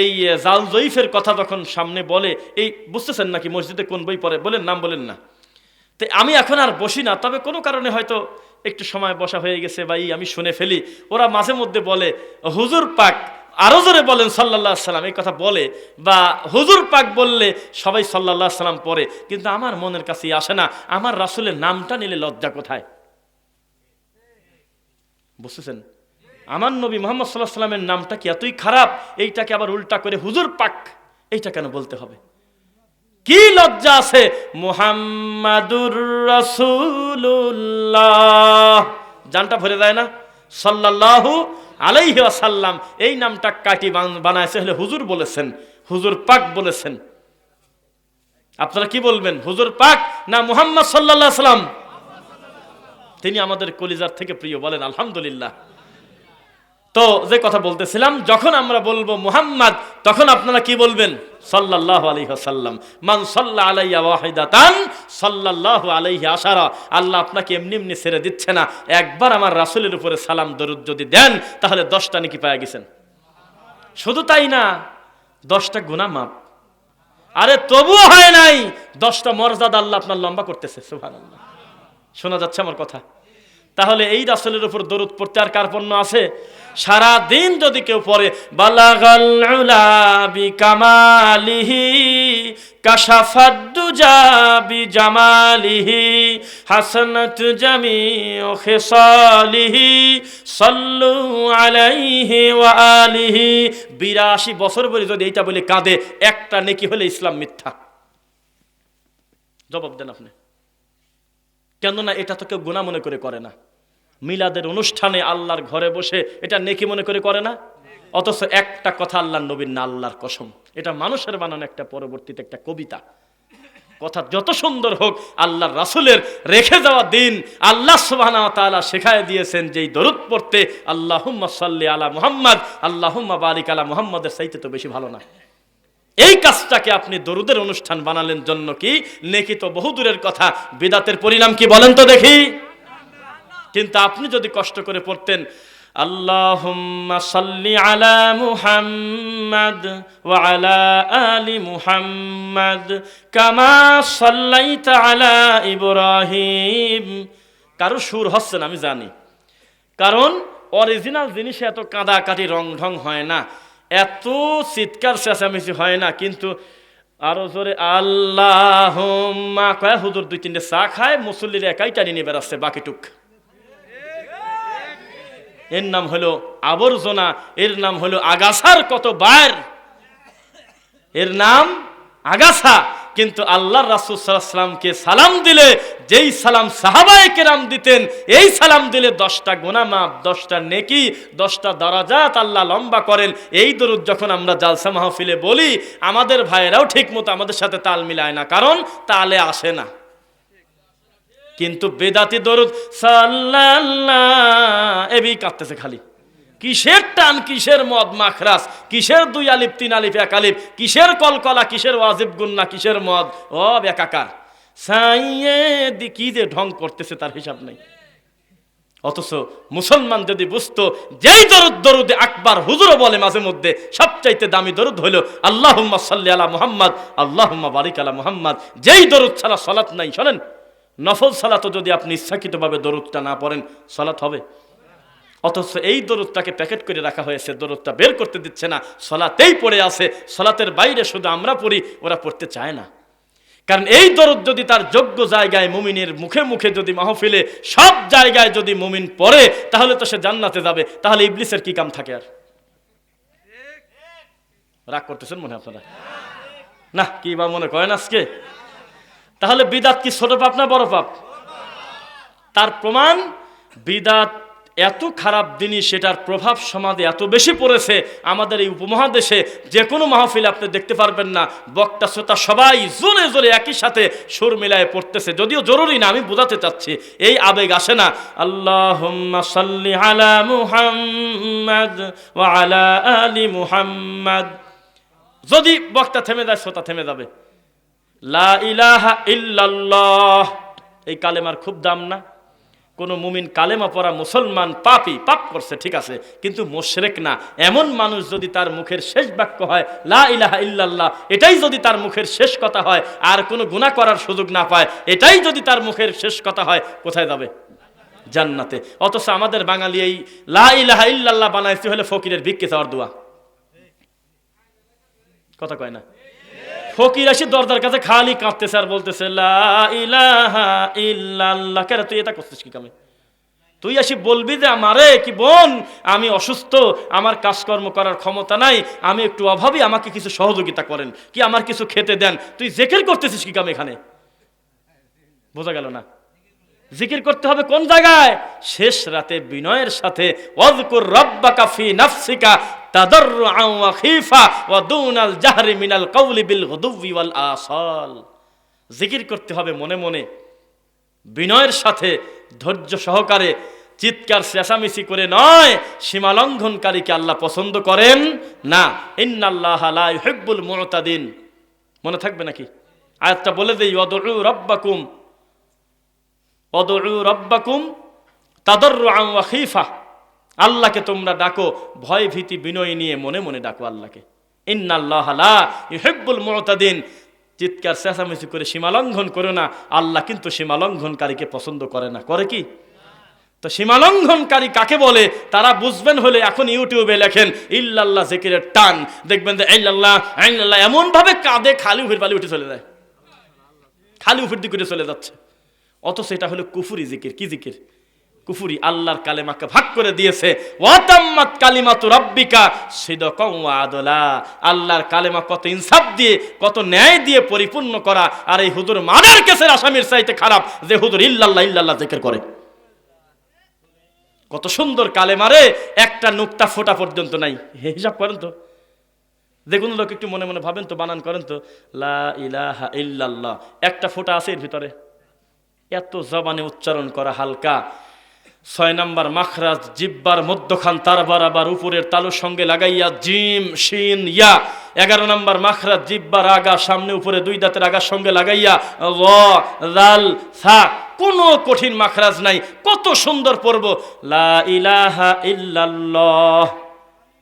এই জাল জয়ীফের কথা যখন সামনে বলে, এই বুঝতেছেন নাকি মসজিদে কোন বই পড়ে? বলেন, নাম বলেন না। তো আমি এখন আর বসি না, তবে কোনো কারণে হয়তো একটু সময় বসা হয়ে গেছে বা এই আমি শুনে ফেলি। ওরা মাঝে মধ্যে বলে, হুজুর পাক আরও জোরে বলেন সাল্লাহ সাল্লাম, এই কথা বলে বা হুজুর পাক বললে সবাই সাল্লাহ সাল্লাম পড়ে। কিন্তু আমার মনের কাছে আসে না, আমার রাসুলের নামটা নিলে লজ্জা কোথায়? বুঝতেছেন? আমার নবী মোহাম্মদ সাল্লাহ সাল্লামের নামটা কি? এতই খারাপ, এইটাকে আবার উল্টা করে হুজুর পাক, এইটা কেন বলতে হবে? কি লজ্জা আছে? মুহাম্মাদুর রাসূলুল্লাহ। জানটা ভরে যায় না? সাল্লাল্লাহু আলাইহি ওয়াসাল্লাম, এই নামটা কাটি বান- বানাইছে হলে হুজুর বলেছেন, হুজুর পাক বলেছেন। আপনারা কি বলবেন, হুজুর পাক না মুহাম্মদ আলাইহি সাল্লাম তিনি আমাদের কলিজার থেকে প্রিয় বলেন, আলহামদুলিল্লাহ। তো যে কথা বলতেছিলাম, যখন আমরা বলব মুহাম্মদ, তখন আপনারা কি বলবেন? সাল্লাল্লাহু আলাইহি ওয়াসাল্লাম। মান সাল্লা আলাইয়া ওয়াহিদাতান, সাল্লাল্লাহু আলাইহি আশারা। আল্লাহ আপনাকে এমনি এমনি ছেড়ে দিচ্ছে না। একবার আমার রাসূলের উপরে সালাম, দরুদ যদি দেন, তাহলে দশটা নাকি পাওয়া গেছেন? শুধু তাই না, দশটা গুনাহ মাপ আরে তবুও হয় নাই, দশটা মর্যাদা আল্লাহ আপনার লম্বা করতেছে, সুবহানাল্লাহ। শোনা যাচ্ছে আমার কথা? তাহলে এই রাসূলের উপর দরুদ পড়তে আর কার পণ্য আছে? সারা দিন যদি কেউ পড়ে, বালাগাল উলা বিকামালিহি কাশাফাদ দুজা বিজামালিহি, হাসানাত জামিউ খিসালিহি, সাল্লু আলাইহি ওয়া আলিহি। 82 বছর বলে যদি এইটা বলে কাঁদে, একটা নেকি হলে ইসলাম মিথ্যা। জবাব দেন আপনি। কেননা এটা তো কেউ গুণা মনে করে করে না। মিলাদের অনুষ্ঠানে আল্লাহর ঘরে বসে এটা নেকি মনে করে করে না? অথচ একটা কথা আল্লাহর নবীর না, আল্লাহর কসম। এটা মানুষের বানানো একটা পরবর্তীতে একটা কবিতা। কথা যত সুন্দর হোক, আল্লাহর রাসুলের রেখে যাওয়া দিন আল্লাহ সুবহানা ওয়া শেখায় দিয়েছেন যেই দরুদ পড়তে আল্লাহুম্মা সাল্লি আলা মুহাম্মদ, আল্লাহুম্মা বারিক আলা মুহাম্মাদের চাইতে তো বেশি ভালো না। এই কাজটাকে আপনি দরুদের অনুষ্ঠান বানালেন জন্য কি? নেকি তো বহুদূরের কথা। বিদাতের পরিণাম কি বলেন তো দেখি। কিন্তু আপনি যদি কষ্ট করে পড়তেন, আল্লাহুম্মা সাল্লি আলা মুহাম্মাদ ওয়া আলা আলি মুহাম্মাদ কামা সাল্লাইতা আলা ইব্রাহিম। কারও সুর হচ্ছে না, আমি জানি। কারণ অরিজিনাল জিনিসে এত কাঁদাকাটি রং ঢং হয় না। এত চিৎকার চেঁচামেচি হয় না, কিন্তু আরও জোরে আল্লাহ কয় হুজুর, দুই তিনটে চা খায়, মুসল্লির একাই টানি নিয়ে বেড়াচ্ছে, বাকিটুক। এর নাম হলো আবর্জনা, এর নাম হলো আগাছার কত বার? এর নাম আগাছা। কিন্তু আল্লাহ রাসুল সাল্লামকে সালাম দিলে, যেই সালাম সাহাবায়ে কেরাম দিতেন, এই সালাম দিলে দশটা গোনা মাপ দশটা নেকি, দশটা দরাজাত আল্লাহ লম্বা করেন। এই দরুদ যখন আমরা জালসা মাহফিলে বলি, আমাদের ভাইয়েরাও ঠিক মতো আমাদের সাথে তাল মিলায় না, কারণ তালে আসে না। কিন্তু বেদাতি দরুদ, সাল্লাল্লাহ, এবি কাঁদতেছে খালি। কিসের টান, কিসের মদ মাখরাস কিসের দুই আলিফ, তিন আলিফ, এক আলিফ? কিসের কলকলা, কিসের ওয়াজিব গুন্না, কিসের মদ? ও একাকার সাইয়ে দি কি যে ঢং করতেছে তার হিসাব নেই। অথচ মুসলমান যদি বুঝতো, যেই দরুদ, দরুদে আকবার হুজুরও বলে মাঝে মধ্যে, সবচাইতে দামি দরুদ হইল, আল্লাহুম্মা সাল্লি আলা মোহাম্মদ, আল্লাহুম্মা বারিক আলা মুহাম্মদ। যেই দরুদ ছাড়া সালাত নাই, শোনেন, নফল সালাতও যদি আপনি ইচ্ছাকৃতভাবে দরুদটা না পড়েন সালাত হবে। অথচ এই দরদটাকে প্যাকেট করে রাখা হয়েছে, দরুদটা বের করতে দিচ্ছে না, সলাতেই পড়ে আছে, সলাতের বাইরে শুধু আমরা পড়ি, ওরা পড়তে চায় না। কারণ এই দরদ যদি তার যোগ্য জায়গায় মুমিনের মুখে মুখে যদি মাহফিলে, সব জায়গায় যদি মুমিন পড়ে, তাহলে তো সে জান্নাতে যাবে, তাহলে ইবলিসের কি কাম থাকে আর? রাগ করতেছেন মনে আপনারা? না, কি বা মনে করেন আজকে? তাহলে বিদাত কি ছোট পাপ না বড় পাপ? তার প্রমাণ, বিদাত এত খারাপ জিনিস সেটার প্রভাব সমাজে এত বেশি পড়েছে আমাদের এই উপমহাদেশে, যে কোনো মাহফিলে আপনি দেখতে পারবেন না। বক্তা, শ্রোতা সবাই জোরে জোরে একই সাথে সুর মিলায় পড়তেছে। যদিও জরুরি না, আমি বোঝাতে চাচ্ছি, এই আবেগ আসে না। আল্লাহ আলা আলি মুহাম্মাদ। যদি বক্তা থেমে যায়, শ্রোতা থেমে যাবে। লা ইলাহা ইল্লাল্লাহ। এই কালেমার খুব দাম না? কোনো মুমিন কালেমা পড়া মুসলমান, পাপি, পাপ করছে, ঠিক আছে, কিন্তু মোশরেক না। এমন মানুষ যদি তার মুখের শেষ বাক্য হয়, লা ইলাহা ইল্লাল্লাহ, এটাই যদি তার মুখের শেষ কথা হয়, আর কোনো গুনাহ করার সুযোগ না পায়, এটাই যদি তার মুখের শেষ কথা হয়, কোথায় যাবে? জান্নাতে। অথচ আমাদের বাঙালি এই লা ইলাহা ইল্লাল্লাহ বানাইছে হলে ফকিরের ভিক্ষে চাওয়ার দোয়া। কথা কয় না? ফকির আসি দরজার কাছে খালি কাঁদতেছে আর বলতেছে তুই এটা করছিস কি কামে? তুই আসি বলবি যে, আমারে কি বোন, আমি অসুস্থ, আমার কাজকর্ম করার ক্ষমতা নাই, আমি একটু অভাবী, আমাকে কিছু সহযোগিতা করেন, কি আমার কিছু খেতে দেন। তুই জেকের করতেছিস কি কাম এখানে? বোঝা গেল না? জিকির করতে হবে কোন জায়গায়? শেষ রাতে বিনয়ের সাথে ওয়াজকুর রাব্বাকা ফি নাফসিকা মিনাল বিল জিকির করতে হবে মনে মনে। বিনয়ের সাথে, ধৈর্য সহকারে, চিৎকার চেঁচামেচি করে নয়, সীমালঙ্ঘনকারীকে আল্লাহ পছন্দ করেন না। ইন্নাল্লাহ লা মনে থাকবে নাকি? আয়াতটা বলে দেই ওয়াদউ রাব্বাকুম। অদরু রব্বাকুম তাদর্রুআন ওয়া আল্লাহকে তোমরা ডাকো, ভয় ভীতি বিনয় নিয়ে মনে মনে ডাকো আল্লাহকে। ইন্নাল্লাহ লা ইউহিব্বুল মুতাদিন। চিৎকার, চেঁচামেচি করে সীমালঙ্ঘন করো না। আল্লাহ কিন্তু সীমালঙ্ঘনকারীকে পছন্দ করে না। করে কি? তো সীমালঙ্ঘনকারী কাকে বলে? তারা বুঝবেন হলে এখন ইউটিউবে লেখেন, ইল্লাল্লাহ জিকিরের টান। দেখবেন যে ইল্লাল্লাহ ইল্লাল্লাহ এমন ভাবে কাঁদে, খালি উফির বালি উঠে চলে যায়। খালি উফির দিকে চলে যাচ্ছে। অথচ এটা হলো কুফুরি জিকির। কি জিকির? কুফুরি আল্লাহর কালেমাকে ভাগ করে দিয়েছে। ওয়াতাম্মাত কালিমাতু রাব্বিকা, সিদকাও আদলা। আল্লাহর কালেমা কত ইনসাফ দিয়ে, কত ন্যায় দিয়ে পরিপূর্ণ করা। আর এই হুজুর মাদার কেসের আসামির চাইতে খারাপ যে হুজুর ইল্লাল্লাহ ইল্লাল্লাহ জিকির করে। কত সুন্দর কালেমারে একটা নুক্তা ফোটা পর্যন্ত নাই। হিসাব করেন তো। যে কোনো লোক একটু মনে মনে ভাবেন তো, বানান করেন তো। লা ইলাহা ইল্লাল্লাহ। একটা ফোটা আছে এর ভিতরে। এত জবানে উচ্চারণ করা হালকা। ছয় নাম্বার মাখরাজ, জিব্বার মধ্যখান, তার বারাবার উপরের তালুর সঙ্গে লাগাইয়া জিম, শিন, ইয়া। এগারো নাম্বার মাখরাজ, জিব্বার আগা সামনে উপরে দুই দাঁতের আগার সঙ্গে লাগাইয়া লাল সা। কোনো কঠিন মাখরাজ নাই। কত সুন্দর পড়ব লা ইলাহা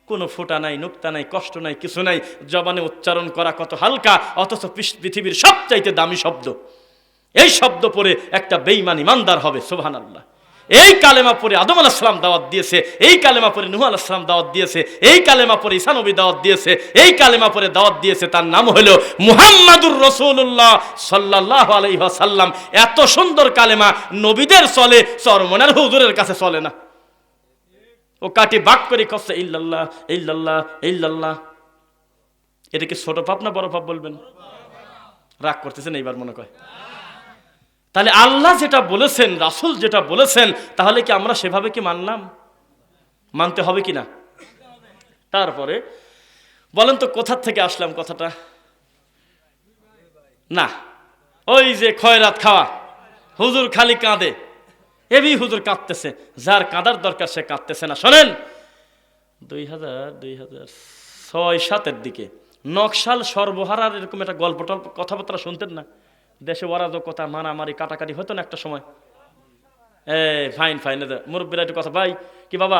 কোনো ফোঁটা নাই, নুক্তা নাই, কষ্ট নাই, কিছু নাই। জবানে উচ্চারণ করা কত হালকা, অথচ পৃথ- পৃথিবীর সবচাইতে দামি শব্দ। এই শব্দ পরে একটা বেঈমান ইমানদার হবে সোভান আল্লাহ এই কালেমা পরে আদম আলাহিসাম দাওয়াত দিয়েছে, এই কালেমা পরে নুহ আলাহিসাম দাওয়াত দিয়েছে, এই কালেমা পরে ইসানবী দাওয়াত দিয়েছে, এই কালেমা পরে দাওয়াত দিয়েছে, তার নাম হলো মুহাম্মাদুর রসুল্লাহ সাল্লাহ আলাইসাল্লাম এত সুন্দর কালেমা নবীদের চলে, চরমনার হুজুরের কাছে চলে না। ও কাটি বাক করে কচ্ছে ইল্লাল্লাহ ইল্লাল্লাহ ইল্লাল্লাহ। এটা কি ছোট পাপ না বড় পাপ বলবেন? রাগ করতেছেন এইবার মনে কয়। তাহলে আল্লাহ যেটা বলেছেন, রাসুল যেটা বলেছেন, তাহলে কি আমরা সেভাবে কি মানলাম? মানতে হবে কি না? তারপরে, বলেন তো কোথার থেকে আসলাম কথাটা? না, ওই যে খয়রাত খাওয়া, হুজুর খালি কাঁদে। এবি হুজুর কাঁদতেছে, যার কাঁদার দরকার সে কাঁদতেছে না। শোনেন, দুই হাজার দুই হাজার ছয় সাতের দিকে নকশাল সর্বহারার এরকম একটা গল্প টল্প কথাবার্তা শুনতেন না? দেশে অরাজকতা মারামারি, কাটাকাটি হতো না একটা সময়? এ ফাইন ফাইন মুরব্বীরা একটু কথা, ভাই, কি বাবা,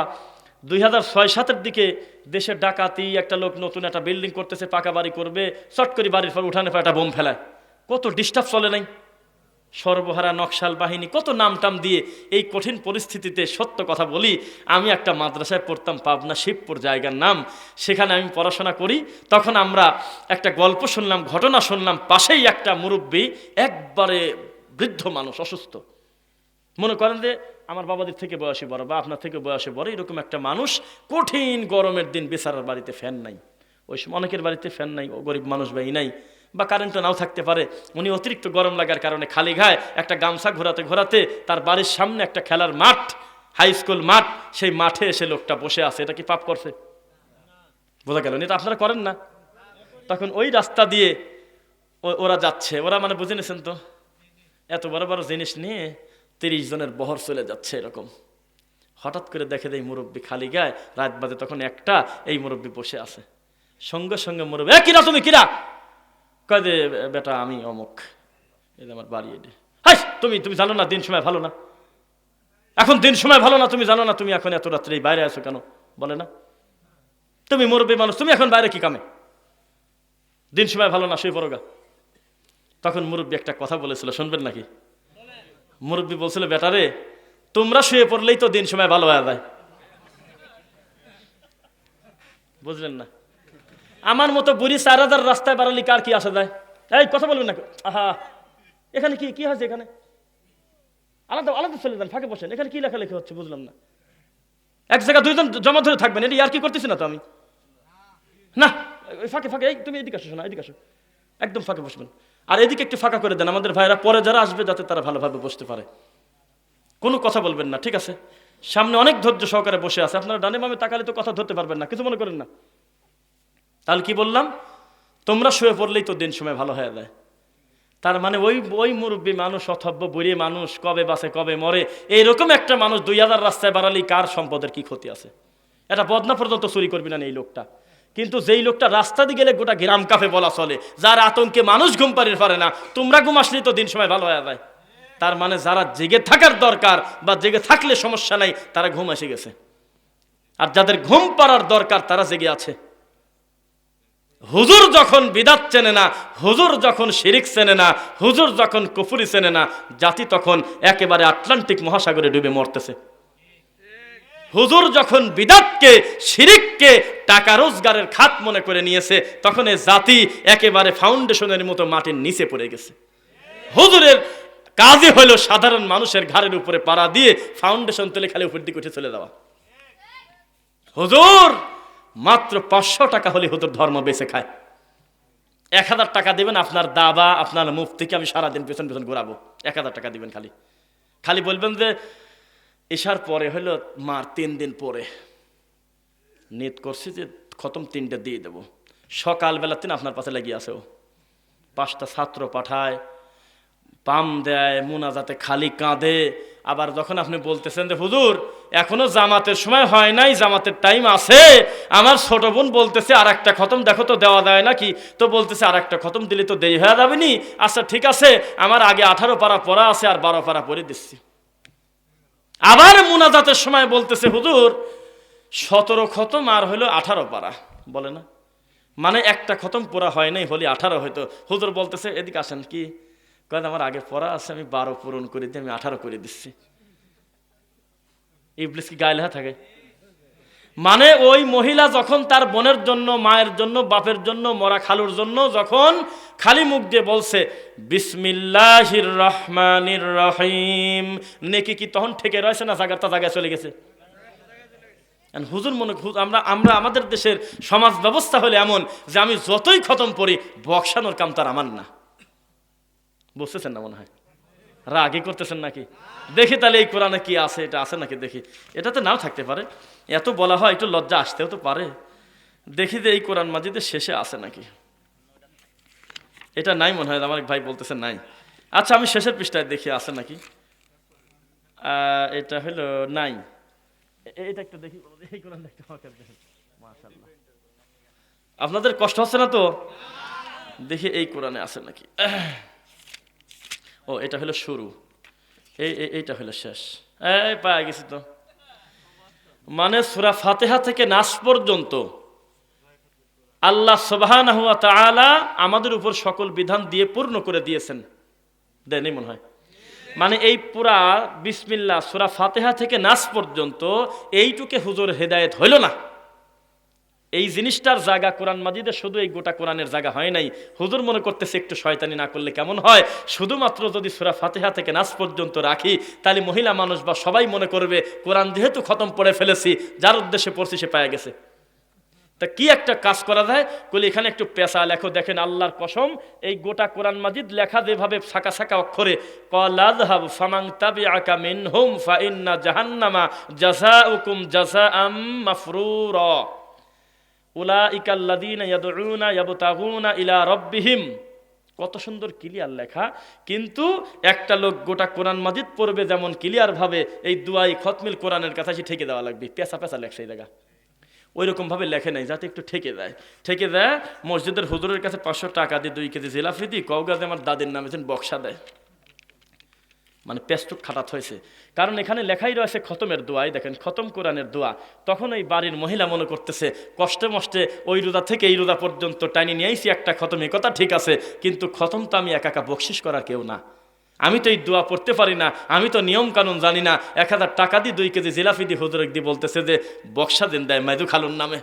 দুই হাজার ছয় সাতের দিকে দেশের ডাকাতি, একটা লোক নতুন একটা বিল্ডিং করতেছে, পাকা বাড়ি করবে, চট করে বাড়ির পর উঠানে পর একটা বোম ফেলায়। কত ডিস্টার্ব চলে নাই? সর্বহারা নকশাল বাহিনী কত নাম টাম দিয়ে এই কঠিন পরিস্থিতিতে সত্য কথা বলি, আমি একটা মাদ্রাসায় পড়তাম পাবনা শিবপুর জায়গার নাম। সেখানে আমি পড়াশোনা করি, তখন আমরা একটা গল্প শুনলাম, ঘটনা শুনলাম, পাশেই একটা মুরব্বী একবারে বৃদ্ধ মানুষ, অসুস্থ। মনে করেন যে আমার বাবাদের থেকে বয়সে বড় বা আপনার থেকে বয়সে বড় এরকম একটা মানুষ, কঠিন গরমের দিন বেচারার বাড়িতে ফ্যান নাই। ওই অনেকের বাড়িতে ফ্যান নাই, ও গরিব মানুষ বাই নাই। বা কারেন্টও নাও থাকতে পারে। উনি অতিরিক্ত গরম লাগার কারণে খালি ঘায় একটা গামছা ঘোরাতে ঘোরাতে তার বাড়ির সামনে একটা খেলার মাঠ হাই স্কুল মাঠ, সেই মাঠে এসে লোকটা বসে আছে। এটা কি পাপ করছে? বোঝা গেল এটা আপনারা করেন না। তখন ওই রাস্তা দিয়ে ওরা যাচ্ছে। ওরা মানে বুঝে নিয়েছেন তো? এত বড় বড় জিনিস নিয়ে তিরিশ জনের বহর চলে যাচ্ছে এরকম। হঠাৎ করে দেখে দেয় মুরব্বী খালি গায় রাত বাজে তখন একটা, এই মুরব্বী বসে আছে। সঙ্গে সঙ্গে মুরব্বী কিরা তুমি, কিরা? কয় বেটা, আমি অমুক। এই আমার বাড়ি এটি। হাই, তুমি তুমি জানো না, দিন সময় ভালো না? এখন দিন সময় ভালো না, তুমি জানো না, তুমি এখন এত রাত্রে বাইরে আছো কেন? বলে না? তুমি মুরব্বী মানুষ, তুমি এখন বাইরে কি কামে? দিন সময় ভালো না, শুয়ে পড়োগা তখন মুরব্বী একটা কথা বলেছিল, শুনবেন নাকি? মুরব্বী বলছিল বেটারে তোমরা শুয়ে পড়লেই তো দিন সময় ভালো হয়ে যায়। বুঝলেন না? আমার মতো বুড়ি চার হাজার রাস্তায় বাড়ালি কার কি আসা যায়? এই, কথা বলবেন না। আহা। এখানে কি কি হয়েছে এখানে? আলাদা আলাদা চলে যান ফাঁকে বসেন। এখানে কি লেখালেখি হচ্ছে বুঝলাম না। এক জায়গায় দুইজন জমা ধরে থাকবেন, এটা আর কি করতেছি না তো আমি? না ফাঁকে ফাঁকে, এই তুমি এদিকে আসো, শোনা, এদিকে আসো। একদম ফাঁকে বসবেন। আর এদিকে একটু ফাঁকা করে দেন, আমাদের ভাইরা পরে যারা আসবে যাতে তারা ভালোভাবে বসতে পারে। কোনো কথা বলবেন না, ঠিক আছে? সামনে অনেক ধৈর্য সহকারে বসে আছে। আপনারা ডানে বামে তাকালে তো কথা ধরতে পারবেন না, কিছু মনে করেন না। তাহলে কি বললাম? তোমরা শুয়ে পড়লেই তো দিন সময় ভালো হয়ে যায়। তার মানে ওই ওই মুরব্বী মানুষ, অথব্য বুড়ি মানুষ, কবে বাসে কবে মরে, এইরকম একটা মানুষ দুই হাজার রাস্তায় বাড়ালি কার সম্পদের কি ক্ষতি আছে? এটা বদনা পর্যন্ত চুরি করবি না এই লোকটা। কিন্তু যেই লোকটা রাস্তা দিয়ে গেলে গোটা গ্রাম কাফে বলা চলে, যার আতঙ্কে মানুষ ঘুম পারির পারে না, তোমরা ঘুম আসলেই তো দিন সময় ভালো হয়ে যায়। তার মানে যারা জেগে থাকার দরকার বা জেগে থাকলে সমস্যা নাই, তারা ঘুম এসে গেছে। আর যাদের ঘুম পাড়ার দরকার, তারা জেগে আছে। হুজুর যখন বিদাত চেনে না, হুজুর যখন শিরিক চেনে না, হুজুর যখন কুফুরি চেনে না, জাতি তখন একেবারে আটলান্টিক মহাসাগরে ডুবে মরতেছে। হুজুর যখন বিদাতকে, শিরিককে টাকা রোজগারের খাত মনে করে নিয়েছে, তখন এ জাতি একেবারে ফাউন্ডেশনের মতো মাটির নিচে পড়ে গেছে। হুজুরের কাজে হলো সাধারণ মানুষের ঘাড়ের উপরে পাড়া দিয়ে ফাউন্ডেশন তুলে খালি উপর দিকে উঠে চলে যাওয়া। হুজুর মাত্র পাঁচশো টাকা হলে হুজুর ধর্ম বেঁচে খায়। এক হাজার টাকা দেবেন আপনার দাবা, আপনার মুফতিকে আমি সারাদিন পেছন পেছন ঘুরাবো। এক হাজার টাকা দিবেন খালি। খালি বলবেন যে এসার পরে হলো, মার তিন দিন পরে। নিত করছি যে, খতম তিনটে দিয়ে দেবো। সকালবেলা তিন আপনার পাশে লাগিয়ে আসে ও। পাঁচটা ছাত্র পাঠায়, পাম দেয়, মোনাজাতে খালি কাঁদে। আবার যখন আপনি বলতেছেন যে, হুজুর এখনও জামাতের সময় হয় নাই, জামাতের টাইম আছে। আমার ছোট বোন বলতেছে আর একটা খতম। দেখো তো দেওয়া যায় নাকি? তো বলতেছে আর একটা খতম দিলে তো দেরি হয়ে যাবে নি? আচ্ছা ঠিক আছে। আমার আগে আঠারো পারা পড়া আছে আর বারো পারা পরে দিচ্ছি। আবার মুনাজাতের সময় বলতেছে, হুজুর, সতেরো খতম আর হলো আঠারো পারা। বলে না। মানে একটা খতম পুরা হয় নাই, হলে আঠারো হয়তো। হুজুর বলতেছে, এদিকে আসেন কি? কয়েক আমার আগে পড়া আছে, আমি বারো পূরণ করে দিয়ে আমি আঠারো করে দিচ্ছি। ইবলিস গায়ে লেখা থাকে। মানে ওই মহিলা যখন তার বোনের জন্য, মায়ের জন্য, বাপের জন্য, মরা খালুর জন্য যখন খালি মুখ দিয়ে বলছে, বিসমিল্লাহির রহমানির রহিম নেকি কি তখন ঠেকে রয়েছে না জায়গাটা জায়গায় চলে গেছে? হুজুর মনে আমরা আমরা আমাদের দেশের সমাজ ব্যবস্থা হলে এমন যে আমি যতই খতম পড়ি বক্সানোর কাম তার আমার না। বুঝতেছেন না মনে হয়? রাগই করতেছেন নাকি? দেখি তাহলে এই কোরআনে কি আছে, এটা আছে নাকি দেখি। এটা তো নাও থাকতে পারে। এত বলা হয়, একটু লজ্জা আসতেও তো পারে। দেখি যে এই কোরআন মাজিদে শেষে আছে নাকি। এটা নাই মনে হয়, আমার ভাই বলতেছে নাই। আচ্ছা আমি শেষের পৃষ্ঠায় দেখি আছে নাকি। এটা হলো নাই। এটা একটু দেখি এই কোরআন মাশাআল্লাহ। আপনাদের কষ্ট হচ্ছে না তো? দেখি এই কোরআনে আছে নাকি। ও, এটা হলো শুরু। এই, এই- এইটা হলো শেষ। এই, পায়ে গেছি তো। মানে সুরা ফাতেহা থেকে নাস পর্যন্ত আল্লাহ তাআলা আমাদের উপর সকল বিধান দিয়ে পূর্ণ করে দিয়েছেন। দেয়নি মনে হয়। মানে এই পুরা বিসমিল্লাহ, সুরা ফাতেহা থেকে নাস পর্যন্ত এইটুকে হুজুর হেদায়েত হইল না। এই জিনিসটার জায়গা কোরআন মাজিদে শুধু এই গোটা কোরআনের জায়গা হয় নাই। হুজুর মনে করতেছে, একটু শয়তানি না করলে কেমন হয়? শুধুমাত্র যদি সুরা ফাতেহা থেকে নাচ পর্যন্ত রাখি, তাহলে মহিলা মানুষ বা সবাই মনে করবে, কোরআন যেহেতু খতম পড়ে ফেলেছি, যার উদ্দেশ্যে পড়ছি সে পায়ে গেছে। তা কি একটা কাজ করা যায়? কলি এখানে একটু পেশা লেখো, দেখেন আল্লাহর কসম, এই গোটা কোরআন মাজিদ লেখা যেভাবে শাখা শাখা অক্ষরে কলাদহাব তাবি আকা ফা ইন্না জাহান্নামা মাফরুরা উলাইকাল্লাযীনা ইয়াদউনা ইয়াবতাগুনা ইলা রাব্বিহিম কত সুন্দর ক্লিয়ার লেখা। কিন্তু একটা লোক গোটা কোরআন মাজিদ পড়বে যেমন ক্লিয়ার ভাবে এই দুয়াই খতমিল কোরআনের কাছে ঠেকে দেওয়া লাগবে। পেঁচা পেঁচা লেখছে এই জায়গা। ওই রকম ভাবে লেখে নাই, যাতে একটু ঠেকে দেয়। ঠেকে দেয়, মসজিদের হুজুরের কাছে পাঁচশো টাকা দিয়ে দুই কেজি জিলাফি দিই কৌগাতে আমার দাদির নামে বক্সা দেয়। মানে পেস্টুক খাটাত হয়েছে। কারণ এখানে লেখাই রয়েছে খতমের দোয়াই। দেখেন, খতম কোরআনের দোয়া। তখন এই বাড়ির মহিলা মনে করতেছে, কষ্টে মষ্টে ওই রোদা থেকে এই রোদা পর্যন্ত টাইনি নিয়েছি একটা খতম এই কথা ঠিক আছে, কিন্তু খতম তো আমি একা একা বকশিস করার কেউ না। আমি তো এই দোয়া পড়তে পারি না, আমি তো নিয়ম কানুন জানি না। এক হাজার টাকা দিয়ে দুই কেজি জিলাফি দিয়ে হুজুর দিয়ে বলতেছে যে, বক্সা দিন দেয় মাইদু খালুন নামে।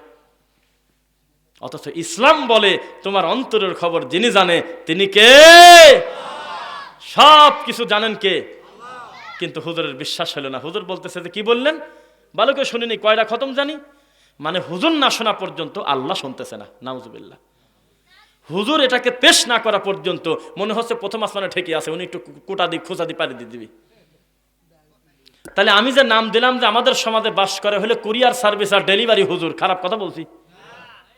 অথচ ইসলাম বলে, তোমার অন্তরের খবর যিনি জানে, তিনি কে? সব কিছু জানেন কে? কিন্তু হুজুরের বিশ্বাস হলো না। হুজুর বলতেছে যে, কি বললেন? বালকে শুনিনি কয়টা খতম জানি। মানে হুজুর না শোনা পর্যন্ত আল্লাহ শুনতেছে না, নাউজুবিল্লাহ। হুজুর এটাকে পেশ না করা পর্যন্ত মনে হচ্ছে প্রথম আসমানে ঠেকে আছে, উনি একটু কোটা দিক খোঁজা দি পারি দিয়ে দিবি। তাহলে আমি যে নাম দিলাম যে আমাদের সমাজে বাস করে হলে কুরিয়ার সার্ভিস আর ডেলিভারি হুজুর, খারাপ কথা বলছি?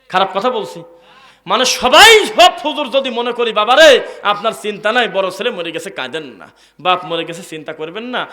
খারাপ কথা বলছি? মানে সবাই সব হুজুর যদি মনে করি, বাবারে, আপনার চিন্তা নাই, বড় ছেলে মরে গেছে, কাঁদেন না। বাপ মরে গেছে, চিন্তা করবেন না।